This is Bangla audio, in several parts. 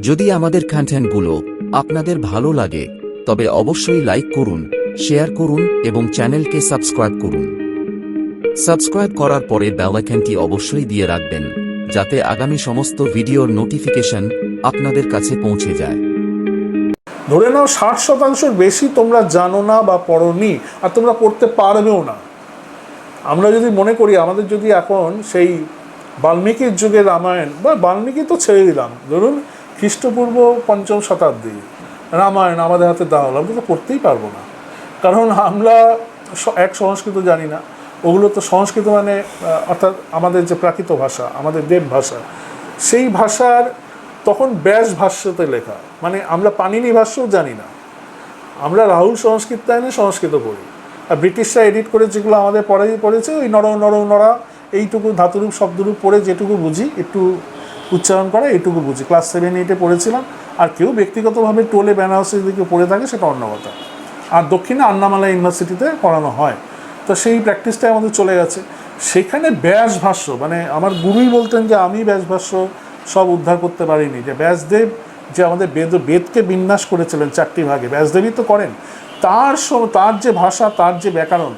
যদি আমাদের কন্টেন্টগুলো আপনাদের ভালো লাগে, তবে অবশ্যই লাইক করুন শেয়ার করুন এবং চ্যানেলকে সাবস্ক্রাইব করুন। সাবস্ক্রাইব করার পরে বেল অবশ্যই দিয়ে রাখবেন, যাতে আগামী সমস্ত ভিডিওর নোটিফিকেশন আপনাদের কাছে পৌঁছে যায়। ধরে নাও ষাট শতাংশের বেশি তোমরা জানো না বা পড়নি, আর তোমরা পড়তে পারবেও না। আমরা যদি মনে করি, আমাদের যদি এখন সেই বাল্মীকির যুগের রামায়ণ, বা বাল্মীকি তো ছেড়ে দিলাম। ধরুন খ্রিস্টপূর্ব পঞ্চম শতাব্দী, রামায়ণ আমাদের হাতে দেওয়া হলো আমরা তো পড়তেই পারব না। কারণ আমরা এক সংস্কৃত জানি না। ওগুলো তো সংস্কৃত মানে অর্থাৎ আমাদের যে প্রাকৃত ভাষা, আমাদের দেব ভাষা, সেই ভাষার তখন ব্যাস ভাষ্যতে লেখা। মানে আমরা পানিনি ভাষ্যও জানি না। আমরা রাহুল সংস্কৃতায়নে সংস্কৃত পড়ি। আর ব্রিটিশরা এডিট করে যেগুলো আমাদের পড়ে, পড়েছে, ওই নর নর, নরা এইটুকু ধাতুরূপ, শব্দরূপ পড়ে যেটুকু বুঝি, একটু উচ্চারণ করা, এইটুকু বুঝি। ক্লাস সেভেন এইটে পড়েছিলাম। আর কেউ ব্যক্তিগতভাবে টোলে বেনারসের দিকে পড়ে থাকে, সেটা অন্য কথা। আর দক্ষিণে আন্নামালা ইউনিভার্সিটিতে পড়ানো হয়। তো সেই প্র্যাকটিসটাই আমাদের চলে গেছে। সেখানে ব্যাস ভাষ্য মানে আমার গুরুই বলতেন যে, আমি ব্যাস ভাষ্য সব উদ্ধার করতে পারিনি। যে ব্যাসদেব যে আমাদের বেদ, বেদকে বিন্যাস করেছিলেন চারটি ভাগে, ব্যাসদেবই তো করেন। তার তার যে ভাষা, তার যে ব্যাকরণ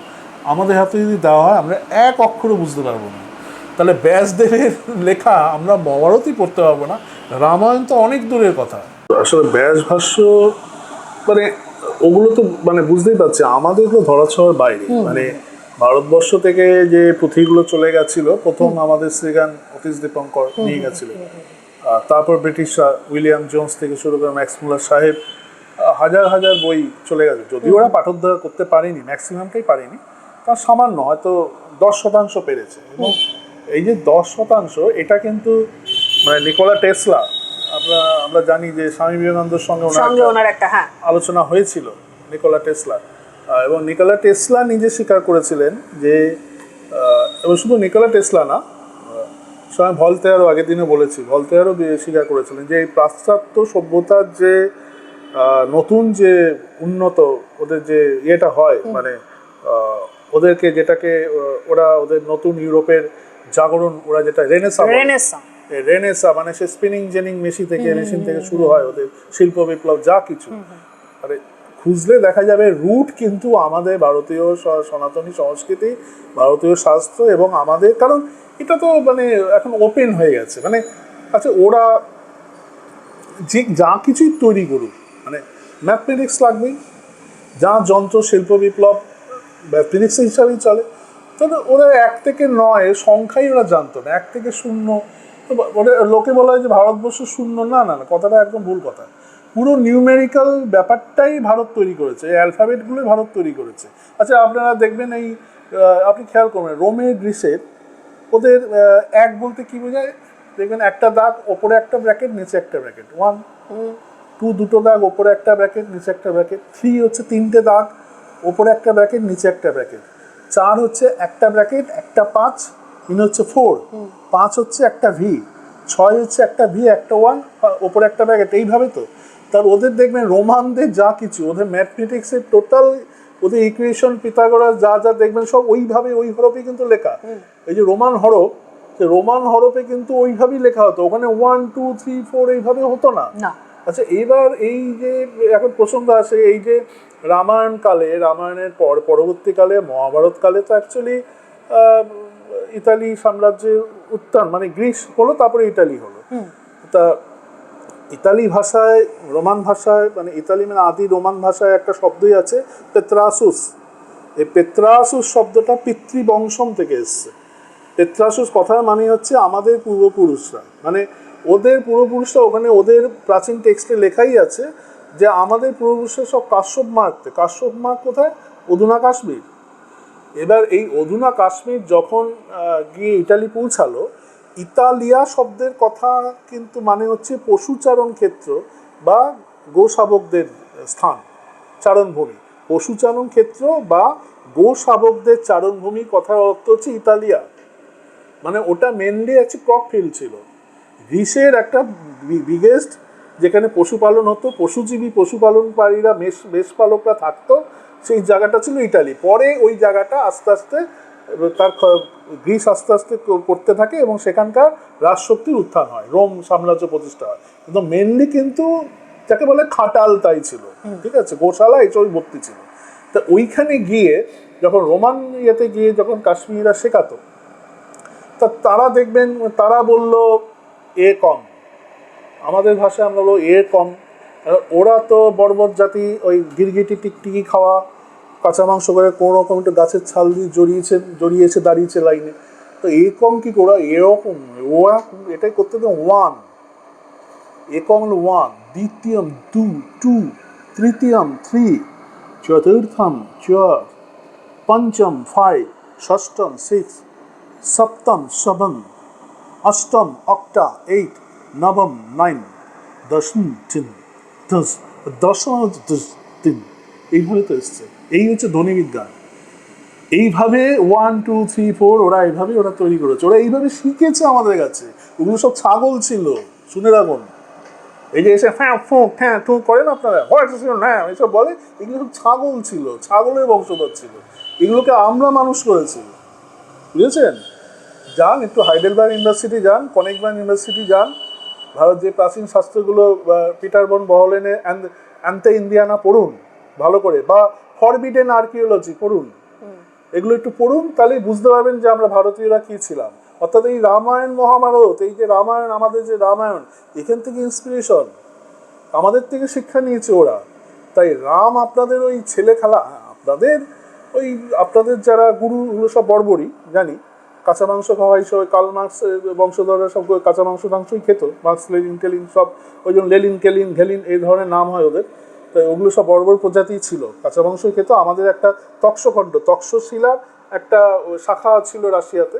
আমাদের হাতে যদি দেওয়া হয় আমরা এক অক্ষরও বুঝতে পারব না। তাহলে ব্যাসদেবের লেখা আমরা মহাভারতই পড়তে পারব না। রামায়ণ তো অনেক দূরের কথা। আসলে ব্যাস ভাষ্য মানে ওগুলো তো মানে বুঝতেই পারছি আমাদের তো ধরাছোঁয়ার বাইরে। মানে ভারতবর্ষ থেকে যে পুঁথিগুলো চলে গেছিল প্রথম আমাদের শ্রীগান অতীশ দীপঙ্কর নিয়ে গেছিল। তারপর ব্রিটিশরা উইলিয়াম জোন্স থেকে শুরু করে ম্যাক্স মুলার সাহেব হাজার হাজার বই চলে গেছে। যদিও ওরা পাঠোদ্ধার করতে পারেনি ম্যাক্সিমামটাই পারেনি। তার সামান্য হয়তো দশ শতাংশ পেরেছে। এবং এই যে দশ শতাংশ এটা কিন্তু মানে নিকোলা টেসলা আমরা আমরা জানি যে স্বামী বিবেকানন্দের সঙ্গে ওনার একটা হ্যাঁ। আলোচনা হয়েছিল নিকোলা টেসলা। এবং নিকোলা টেসলা নিজে স্বীকার করেছিলেন যে এবং শুধু নিকোলা টেসলা না স্বয়ং ভলতেয়ারও আগের দিনে বলেছি ভলতেয়ারও স্বীকার করেছিলেন যে এই পাশ্চাত্য সভ্যতার যে নতুন যে উন্নত ওদের যে ইয়েটা হয় মানে ওদেরকে যেটাকে ওরা ওদের নতুন ইউরোপের জাগরণ ওরা যেটা রেনেসা রেনেসা রেনেসা মানে সে স্পিনিং জেনিং মেশিন থেকে মেশিন থেকে শুরু হয় ওদের শিল্প বিপ্লব যা কিছু। আরে খুঁজলে দেখা যাবে রুট কিন্তু আমাদের ভারতীয় সনাতনী সংস্কৃতি ভারতীয় শাস্ত্র এবং আমাদের কারণ এটা তো মানে এখন ওপেন হয়ে গেছে। মানে আচ্ছা ওরা যে যা কিছুই তৈরি করুক মানে ম্যাথমেটিক্স লাগবেই যা যন্ত্র শিল্প বিপ্লব ম্যাথমেটিক্স হিসাবেই চলে। তবে ওরা এক থেকে নয় সংখ্যাই ওরা জানতো না। এক থেকে শূন্য। ওরা লোকে বলা হয় যে ভারতবর্ষ শূন্য। না না না, কথাটা একদম ভুল কথা। পুরো নিউমেরিক্যাল ব্যাপারটাই ভারত তৈরি করেছে। এই অ্যালফাবেটগুলোই ভারত তৈরি করেছে। আচ্ছা আপনারা দেখবেন এই আপনি খেয়াল করবেন রোমে গ্রিসের ওদের এক বলতে কি বোঝায়? দেখবেন একটা দাগ, ওপরে একটা ব্র্যাকেট নিচে একটা ব্র্যাকেট ওয়ান টু দুটো দাগ, ওপরে একটা ব্র্যাকেট নিচে একটা ব্র্যাকেট থ্রি হচ্ছে তিনটে দাগ। ওপরে একটা ব্র্যাকেট নিচে একটা ব্র্যাকেট চার হচ্ছে একটা ব্র্যাকেট একটা পাঁচ তিন হচ্ছে ফোর পাঁচ হচ্ছে একটা ভি ছয় হচ্ছে একটা ভি একটা ওয়ান ওপরে একটা ব্র্যাকেট এইভাবে তো। তার ওদের দেখবেন রোমানদের যা কিছু ওদের ম্যাথমেটিক্সের টোটাল ওদের ইকুয়েশন পিথাগোরাস যা যা দেখবেন সব ওইভাবে ওই হরফে কিন্তু লেখা। এই যে রোমান হরফ সে রোমান হরফে কিন্তু ওইভাবেই লেখা হতো। ওখানে ওয়ান টু থ্রি ফোর এইভাবে হতো না। আচ্ছা এবার এই যে এখন প্রসঙ্গ আসে এই যে রামায়ণ কালে রামায়ণের পর পরবর্তীকালে মহাভারত কালে তো অ্যাকচুয়ালি ইতালি সাম্রাজ্যের উত্থান মানে গ্রিস হলো তারপরে ইতালি হলো। তা ইতালি ভাষায় রোমান ভাষায় মানে ইতালি মানে আদি রোমান ভাষায় একটা শব্দই আছে পেত্রাসুস। এই পেত্রাসুস শব্দটা পিতৃবংশম থেকে এসছে। পেত্রাসুস কথার মানে হচ্ছে আমাদের পূর্বপুরুষরা। মানে ওদের পূর্বপুরুষরা ওখানে ওদের প্রাচীন টেক্সটে লেখাই আছে যে আমাদের পূর্বপুরুষরা সব কাশ্যপ মার্গতে কাশ্যপ মার্গ কোথায়? অধুনা কাশ্মীর। এবার এই অধুনা কাশ্মীর যখন গিয়ে ইটালি পৌঁছালো, ইতালিয়া শব্দের কথা কিন্তু মানে হচ্ছে পশুচারণ ক্ষেত্র বা গোশাবকদের স্থান, চারণভূমি। পশুচারণ ক্ষেত্র বা গোশাবকদের চারণভূমি কথার অর্থ হচ্ছে ইতালিয়া। মানে ওটা মেনলি একটা ক্রপ ফিল্ড ছিল। গ্রিসের একটা বিগেস্ট যেখানে পশুপালন হতো পশুজীবী পশুপালনকারীরা মেষ মেষপালকরা থাকতো সেই জায়গাটা ছিল ইটালি। পরে ওই জায়গাটা আস্তে আস্তে তার গ্রিস আস্তে আস্তে করতে থাকে এবং সেখানকার রাজশক্তির উত্থান হয় রোম সাম্রাজ্য প্রতিষ্ঠা হয়। কিন্তু মেনলি কিন্তু যাকে বলে খাটাল তাই ছিল ঠিক আছে? গোশালা এসবই ভর্তি ছিল। তা ওইখানে গিয়ে যখন রোমান ইয়েতে গিয়ে যখন কাশ্মীরা শেখাতো তা তারা দেখবেন তারা বলল এ কম। আমাদের ভাষায় আমরা বলব এ কম। ওরা তো বর্বর জাতি, ওই গিরগিটি, টিকটিকি খাওয়া, কাঁচা মাংস করে কোনো রকম একটু গাছের ছাল দিয়ে জড়িয়েছে জড়িয়েছে, দাঁড়িয়েছে লাইনে। তো এ কম কি করে? এরকম ওরা এটাই করতে তো ওয়ান একম ওয়ান দ্বিতীয়ম টু টু তৃতীয়ম থ্রি চতুর্থম চার। পঞ্চম ফাইভ ষষ্ঠম সিক্স সপ্তম সেভেন অষ্টম অক্টা এইট নবম নাইন দশম তিন দশ দশম দশ তিন এইভাবে তো এসছে। এই হচ্ছে ধ্বনি বিজ্ঞান। এইভাবে ওয়ান টু থ্রি ফোর ওরা এইভাবে ওরা তৈরি করেছে। ওরা এইভাবে শিখেছে আমাদের কাছে। ওগুলো সব ছাগল ছিল। শুনে রাখুন। এই যে এসে হ্যাঁ ফু হ্যাঁ টু করেন আপনারা। ন্যাম এসব বলে, এগুলো সব ছাগল ছিল। ছাগলের বংশধর ছিল। এগুলোকে আমরা মানুষ করেছি। বুঝেছেন? যান, একটু হাইডেলবার্গ ইউনিভার্সিটি যান কনেকবার্গ ইউনিভার্সিটি যান। ভারত যে প্রাচীন শাস্ত্রগুলো পিটারবন বহলেনে অ্যান্তে ইন্ডিয়ানা পড়ুন ভালো করে বা ফরবিডেন আর্কিওলজি পড়ুন এগুলো একটু পড়ুন তাহলেই বুঝতে পারবেন যে আমরা ভারতীয়রা কী ছিলাম। অর্থাৎ এই রামায়ণ মহাভারত এই যে রামায়ণ আমাদের যে রামায়ণ এখান থেকে ইন্সপিরেশন আমাদের থেকে শিক্ষা নিয়েছে ওরা। তাই রাম আপনাদের ওই ছেলে খেলা হ্যাঁ, আপনাদের ওই আপনাদের যারা গুরু সব বর্বরই জানি কাঁচা মাংস খাওয়া হিসেবে কাল মার্কস বংশধররা সব কাঁচা মাংস টাংসই খেত। মার্কস লেলিন, টেলিন সব, ওই জন্য লেলিন কেলিন ঘেলিন এই ধরনের নাম হয় ওদের। তো ওগুলো সব বর্বর প্রজাতি ছিল। কাঁচা মাংসই খেত। আমাদের একটা তক্ষখণ্ড তক্ষশিলার একটা শাখা ছিল রাশিয়াতে,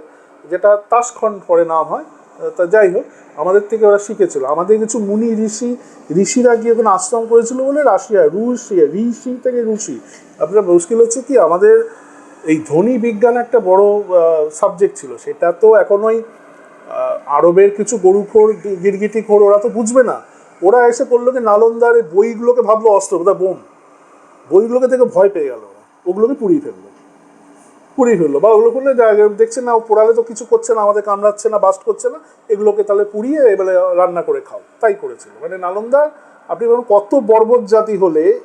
যেটা তাসখণ্ড পরে নাম হয়। তা যাই হোক, আমাদের থেকে ওরা শিখেছিল। আমাদের কিছু মুনি ঋষি, ঋষিরা গিয়ে ওখানে আশ্রম করেছিল বলে রাশিয়া রুশিয়া ঋষি থেকে ঋষি আপনার মুশকিল হচ্ছে কি? আমাদের এই ধ্বনি বিজ্ঞান একটা বড় সাবজেক্ট ছিল। সেটা তো এখন ওই আরবের কিছু গরুখোর, গি- গিরগিটি খোর, ওরা তো বুঝবে না। ওরা এসে করল কি নালন্দার বইগুলোকে ভাবলো অস্ত্র, বোধহয় বোম। বইগুলোকে থেকে ভয় পেয়ে গেল। ওগুলোকে পুড়িয়ে ফেলল। পুড়িয়ে ফেলল। বা ওগুলো করলে দেখছে না, ও পোড়ালে তো কিছু করছে না, আমাদের কামড়াচ্ছে না, বাস্ট করছে না, এগুলোকে তাহলে পুড়িয়ে এবারে রান্না করে খাও। তাই করেছিল। মানে নালন্দার, আপনি বলুন, কত বর্বর জাতি হলে,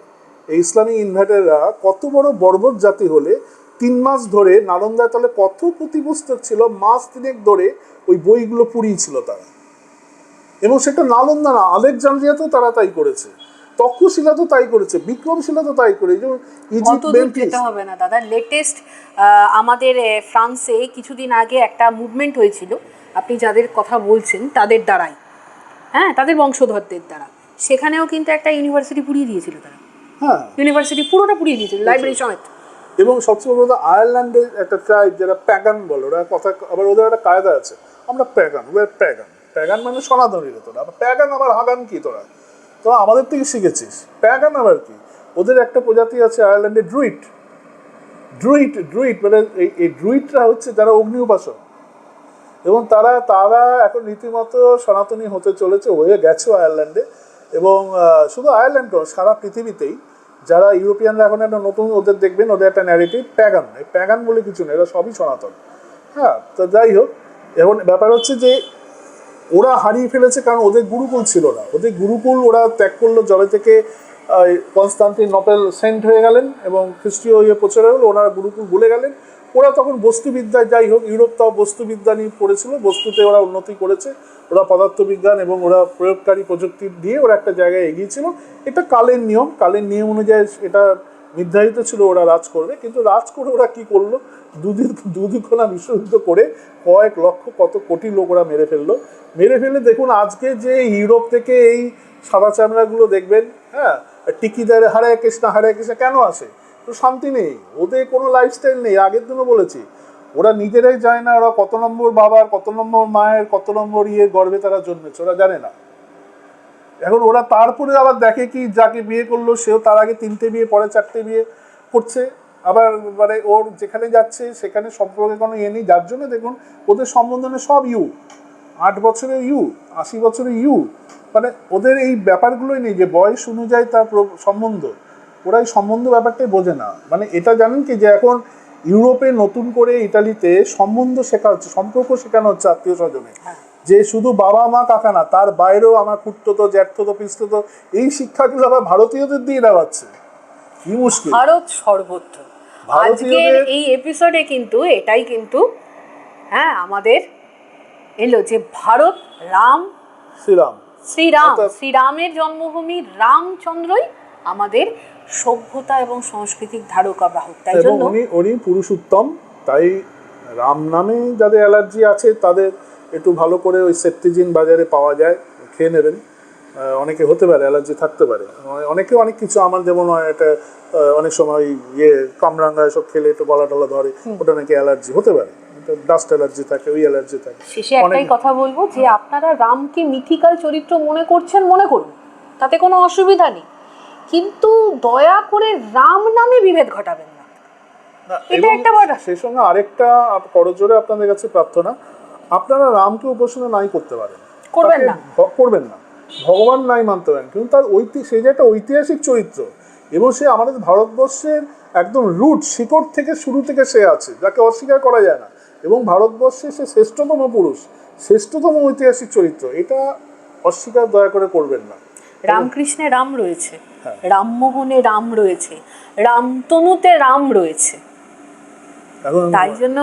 এই ইসলামী ইনভার্টাররা কত বড় বর্বর জাতি হলে তিন মাস ধরে নালন্দায় তাহলে কত পুঁথিপুস্তক ছিল মাস তিনেক ধরে ওই বইগুলো পুড়িয়েছিল তারা। এবং সেটা নালন্দা না আলেকজান্দ্রিয়াতেও তারা তাই করেছে তক্ষশিলা তো তাই করেছে বিক্রমশিলা তো তাই করে যেতে হবে না দাদা। লেটেস্ট আমাদের ফ্রান্সে কিছুদিন আগে একটা মুভমেন্ট হয়েছিল আপনি যাদের কথা বলছেন তাদের দ্বারাই। হ্যাঁ তাদের বংশধরদের দ্বারা। সেখানেও কিন্তু একটা ইউনিভার্সিটি পুড়িয়ে দিয়েছিল তারা। হ্যাঁ। ইউনিভার্সিটি পুরোটা পুড়িয়ে দিয়েছিল লাইব্রেরি সমেত। এবং সবচেয়ে বড় কথা, আয়ারল্যান্ডের একটা ট্রাইব যারা প্যাগান বলে, ওরা কথা, আবার ওদের একটা কায়দা আছে। আমরা প্যাগান ওয়ার প্যাগান প্যাগান মানে সনাতনী রে তোরা। প্যাগান আবার হাগান কি তোরা? তোরা আমাদের থেকে শিখেছিস। প্যাগান আবার কি? ওদের একটা প্রজাতি আছে আয়ারল্যান্ডে ড্রুইট ড্রুইট ড্রুইট মানে এই এই ড্রুইটরা হচ্ছে যারা অগ্নি উপাসক এবং তারা তারা এখন রীতিমতো সনাতনী হতে চলেছে, হয়ে গেছে আয়ারল্যান্ডে। এবং শুধু আয়ারল্যান্ড সারা পৃথিবীতেই যারা ইউরোপিয়ানরা এখন একটা নতুন ওদের দেখবেন, ওদের একটা ন্যারেটিভ প্যাগান এই প্যাগান বলে কিছু নেই, এরা সবই সনাতন। হ্যাঁ তো যাই হোক, এখন ব্যাপার হচ্ছে যে ওরা হারিয়ে ফেলেছে কারণ ওদের গুরুকুল ছিল না। ওদের গুরুকুল ওরা ত্যাগ করল জলে থেকে কনস্টান্টিন নপেল সেন্ট হয়ে গেলেন এবং খ্রিস্টীয় ইয়ে প্রচার হলো ওনারা গুরুকুল ভুলে গেলেন। ওরা তখন বস্তুবিদ্যায় যাই হোক, ইউরোপ তাও বস্তুবিদ্যা নিয়ে পড়েছিল, বস্তুতে ওরা উন্নতি করেছে, ওরা পদার্থবিজ্ঞান এবং ওরা প্রয়োগকারী প্রযুক্তি দিয়ে ওরা একটা জায়গায় এগিয়েছিল এটা কালের নিয়ম কালের নিয়ম অনুযায়ী এটা নির্ধারিত ছিল ওরা রাজ করবে, কিন্তু রাজ করে ওরা কি করল? দুদিন দুদিকোনা বিশ্বযুদ্ধ করে কয়েক লক্ষ, কত কোটি লোক ওরা মেরে ফেলল। মেরে ফেলে দেখুন, আজকে যে ইউরোপ থেকে এই সাদা চামড়াগুলো দেখবেন হ্যাঁ টিকিদার হারায় কৃষ্ণ হারে কৃষ্ণ, কেন আসে? তো শান্তি নেই, ওদের কোনো লাইফস্টাইল নেই, আগের দিনও বলেছি। ওরা নিজেরাই যায় না, ওরা কত নম্বর বাবার, কত নম্বর মায়ের, কত নম্বর ইয়ে গর্বে তারা জন্মেছে, ওরা জানে না। এখন ওরা তারপরে আবার দেখে কি যাকে বিয়ে করল, সেও তার আগে তিনটে বিয়ে, পরে চারটে বিয়ে করছে। আবার মানে ওর যেখানে যাচ্ছে, সেখানে সম্পর্কে কোনো ইয়ে নেই, যার জন্য দেখুন, ওদের সম্বন্ধনে সব ইউ। আট বছরের ইউ, আশি বছরের ইউ। মানে ওদের এই ব্যাপারগুলোই নেই যে বয়স অনুযায়ী তার সম্বন্ধ। ওরা এই সম্বন্ধ ব্যাপারটাই বোঝে না। মানে এটা জানেন কি যে এখন ইউরোপে নতুন করে ইটালিতে সম্বন্ধ শেখা হচ্ছে সম্পর্ক শেখানো হচ্ছে আত্মীয় স্বজনে হ্যাঁ। যে শুধু বাবা মা কাকা না তার বাইরেও আমার খুঁড়তো জ্যাঠতো পিস্ততো এই শিক্ষাগুলো আবার ভারতীয়দের দিয়ে দেওয়াচ্ছে কি মুশকিল। ভারত সর্বত্র। আজকের এই এপিসোডে কিন্তু এটাই কিন্তু হ্যাঁ আমাদের এলো যে ভারত রাম শ্রীরাম। শ্রীরাম শ্রীরামের জন্মভূমি রামচন্দ্রই আমাদের সভ্যতা এবং সাংস্কৃতিক ধারকা বাহক তাই জন্য উনি উনি পুরুষোত্তম তাই রাম নামে যাদের অ্যালার্জি আছে তাদের একটু ভালো করে ওই সেপ্টিজিন বাজারে পাওয়া যায় খেয়ে নেবেন। অনেকে হতে পারে অ্যালার্জি থাকতে পারে। অনেকে অনেক কিছু আমার যেমন একটা অনেক সময় ইয়ে কামরাঙ্গা এসব খেলে একটু গলা টলা ধরে ওটা নাকি অ্যালার্জি হতে পারে। ডাস্ট অ্যালার্জি থাকে ওই অ্যালার্জি থাকে। শেষে একটাই কথা বলব যে আপনারা রামকে মিথিক্যাল চরিত্র মনে করছেন মনে করুন। তাতে কোনো অসুবিধা নেই। কিন্তু দয়া করে রাম নামে বিভেদ ঘটাবেন না। এটা একটা বড়- সেই সঙ্গে আরেকটা করজোরে আপনাদের কাছে প্রার্থনা। আপনারা রামকে উপাসনা নাই করতে পারেন। করবেন না। করবেন না। ভগবান নাই মানতে পারেন। কিন্তু তার ঐতি সে যে একটা ঐতিহাসিক চরিত্র এবং সে আমাদের ভারতবর্ষের একদম রুট শিকড় থেকে শুরু থেকে সে আছে যাকে অস্বীকার করা যায় না। এবং ভারতবর্ষে সে শ্রেষ্ঠতম পুরুষ শ্রেষ্ঠতম ঐতিহাসিক চরিত্র এটা অস্বীকার দয়া করে করবেন না। রামকৃষ্ণে রাম রয়েছে। রামমোহনে রাম রয়েছে রামতনুতে রাম রয়েছে। তাই জন্য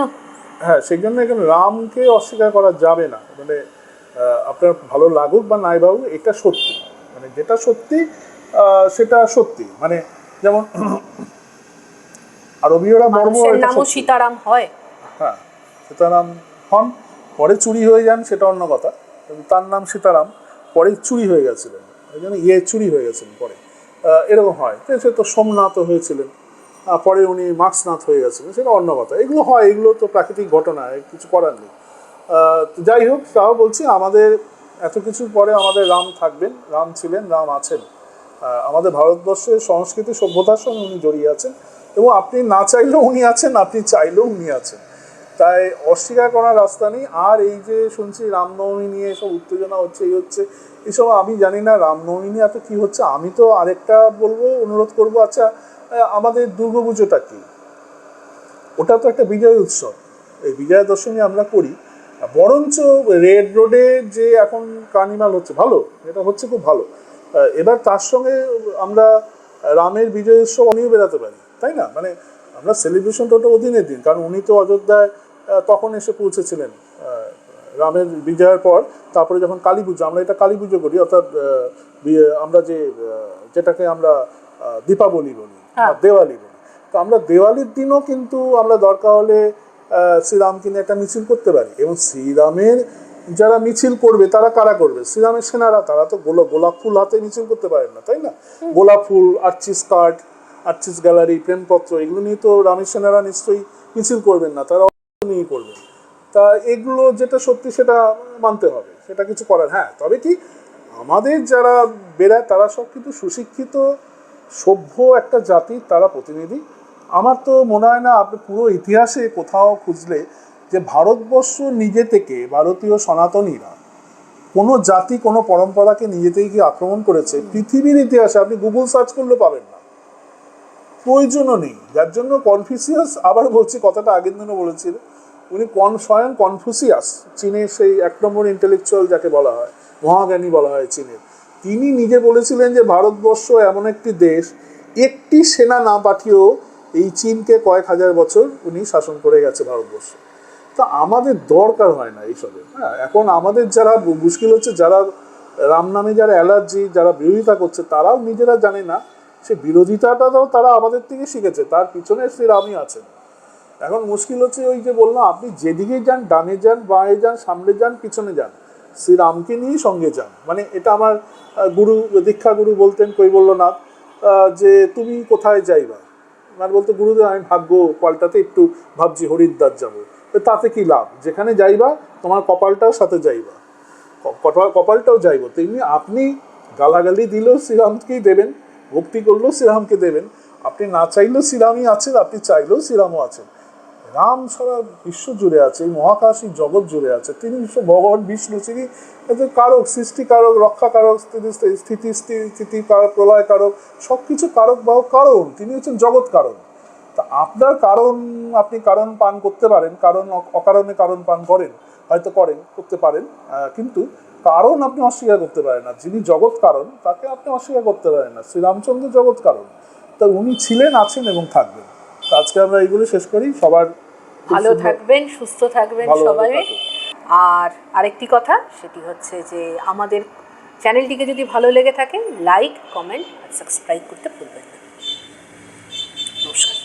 হ্যাঁ সেই জন্য এখানে রামকে অস্বীকার করা যাবে না। মানে আপনার ভালো লাগুক বা নাই লাগুক এটা সত্যি। মানে যেটা সত্যি সেটা সত্যি। মানে যেমন আরবীয়রা এটা নামও সীতারাম হয়। হ্যাঁ সীতারাম হন পরে চুরি হয়ে যান সেটা অন্য কথা। তার নাম সীতারাম পরে চুরি হয়ে গেছিলেন। ওই জন্য ইয়ে চুরি হয়ে গেছিলেন পরে। এরকম হয়। সে তো সোমনাথও হয়েছিলেন। পরে উনি মার্ক্সনাথ হয়ে গেছিলেন। সেটা অন্য কথা। এগুলো হয়, এগুলো তো প্রাকৃতিক ঘটনা কিছু করার নেই। যাই হোক, তাও বলছি, আমাদের এত কিছুর পরে আমাদের রাম থাকবেন, রাম ছিলেন, রাম আছেন। আমাদের ভারতবর্ষের সংস্কৃতি সভ্যতার সঙ্গে উনি জড়িয়ে আছেন। এবং আপনি না চাইলেও উনি আছেন, আপনি চাইলেও উনি আছেন। তাই অস্বীকার করার রাস্তা নেই। আর এই যে শুনছি, রামনবমী নিয়ে সব উত্তেজনা হচ্ছে, এই হচ্ছে এসব আমি জানি না, রামনবমী এত কী হচ্ছে? আমি তো আরেকটা বলব, অনুরোধ করব আচ্ছা আমাদের দুর্গাপুজোটা কী? ওটা তো একটা বিজয় উৎসব। এই বিজয়া দশমী আমরা করি। বরঞ্চ রেড রোডে যে এখন কার্নিভাল হচ্ছে, ভালো? এটা হচ্ছে খুব ভালো। এবার তার সঙ্গে আমরা রামের বিজয় উৎসব আমিও বেরাতে পারি, তাই না? মানে আমরা সেলিব্রেশনটা ওটা অধীনের দিন, কারণ উনি তো অযোধ্যায় তখন এসে পৌঁছেছিলেন। রামের বিজয়ের পর তারপরে যখন কালী পুজো আমরা এটা কালী পুজো করি অর্থাৎ আমরা যে যেটাকে আমরা দীপাবলি বলি হ্যাঁ। দেওয়ালি বলি। তো আমরা দেওয়ালির দিনও কিন্তু আমরা দরকার হলে শ্রীরামকে নিয়ে একটা মিছিল করতে পারি। এবং শ্রীরামের যারা মিছিল করবে তারা কারা করবে? শ্রীরামের সেনারা তারা তো গোলাপ গোলাপ ফুল হাতে মিছিল করতে পারেন না তাই না? গোলাপ ফুল আর্চিস কার্ড আর্চিস গ্যালারি প্রেমপত্র এগুলো নিয়ে তো রামের সেনারা নিশ্চয়ই মিছিল করবেন না তারা নিয়ে করবেন। তা এগুলো যেটা সত্যি সেটা মানতে হবে সেটা কিছু করার হ্যাঁ তবে কি আমাদের যারা বেড়ায় তারা সব কিন্তু সুশিক্ষিত সভ্য একটা জাতির তারা প্রতিনিধি। আমার তো মনে হয় না আপনি পুরো ইতিহাসে কোথাও খুঁজলে যে ভারতবর্ষ নিজে থেকে ভারতীয় সনাতনীরা কোনো জাতি কোনো পরম্পরাকে নিজে থেকে কি আক্রমণ করেছে? পৃথিবীর ইতিহাসে আপনি গুগল সার্চ করলে পাবেন না। প্রয়োজনও নেই। যার জন্য কনফিউসিয়াস আবার বলছি কথাটা আগের দিনও বলেছিল উনি কন, স্বয়ং কনফুসিয়াস চীনের সেই এক নম্বর ইন্টেলেকচুয়াল যাকে বলা হয়, মহাজ্ঞানী বলা হয় চীনের। তিনি নিজে বলেছিলেন যে ভারতবর্ষ এমন একটি দেশ, একটি সেনা না পাঠিয়েও এই চীনকে কয়েক হাজার বছর উনি শাসন করে গেছে ভারতবর্ষ। তা আমাদের দরকার হয় না এইসবের হ্যাঁ এখন আমাদের যারা মুশকিল হচ্ছে যারা রাম নামে যারা অ্যালার্জি যারা বিরোধিতা করছে, তারাও নিজেরা জানে না, সে বিরোধিতাটাও তারা আমাদের থেকে শিখেছে, তার পিছনে শ্রীরামই আছেন। এখন মুশকিল হচ্ছে ওই যে বললাম, আপনি যেদিকে যান, ডানে যান, বাঁয়ে যান, সামনে যান, পিছনে যান, শ্রীরামকে নিয়েই সঙ্গে যান। মানে এটা আমার গুরু, দীক্ষা গুরু বলতেন কই বলল না যে তুমি কোথায় যাইবা? মানে বলতো, গুরুদেব, আমি ভাগ্য পাল্টাতে একটু ভাবছি, হরিদ্বার যাব। তাতে কি লাভ? যেখানে যাইবা, তোমার কপালটাও সাথে যাইবা। কপালটাও যাইব। তেমনি আপনি গালাগালি দিলেও শ্রীরামকেই দেবেন, ভক্তি করলেও শ্রীরামকে দেবেন। আপনি না চাইলেও শ্রীরামই আছেন, আপনি চাইলেও শ্রীরামও আছেন। রাম সারা বিশ্ব জুড়ে আছে মহাকাশ জগৎ জুড়ে আছে। তিনি ভগবান, বিষ্ণু তিনি এতে কারক সৃষ্টি কারক রক্ষা কারক স্থিতি স্থিতি কারক, প্রলয় কারক সব কিছু কারক বাহক কারণ। তিনি হচ্ছেন জগৎ কারণ। তা আপনার কারণ, আপনি কারণ পান করতে পারেন, কারণ অকারণে কারণ পান করেন, হয়তো করেন, করতে পারেন কিন্তু কারণ আপনি অস্বীকার করতে পারেন না। যিনি জগৎ কারণ, তাকে আপনি অস্বীকার করতে পারেন না। শ্রীরামচন্দ্র জগৎ কারণ। তা উনি ছিলেন, আছেন এবং থাকবেন। আজকে আমরা এইগুলো শেষ করি। সবার ভালো থাকবেন সুস্থ থাকবেন সবাই। আর আরেকটি কথা সেটি হচ্ছে যে আমাদের চ্যানেলটিকে যদি ভালো লেগে থাকে লাইক কমেন্ট আর সাবস্ক্রাইব করতে ভুলবেন না। নমস্কার।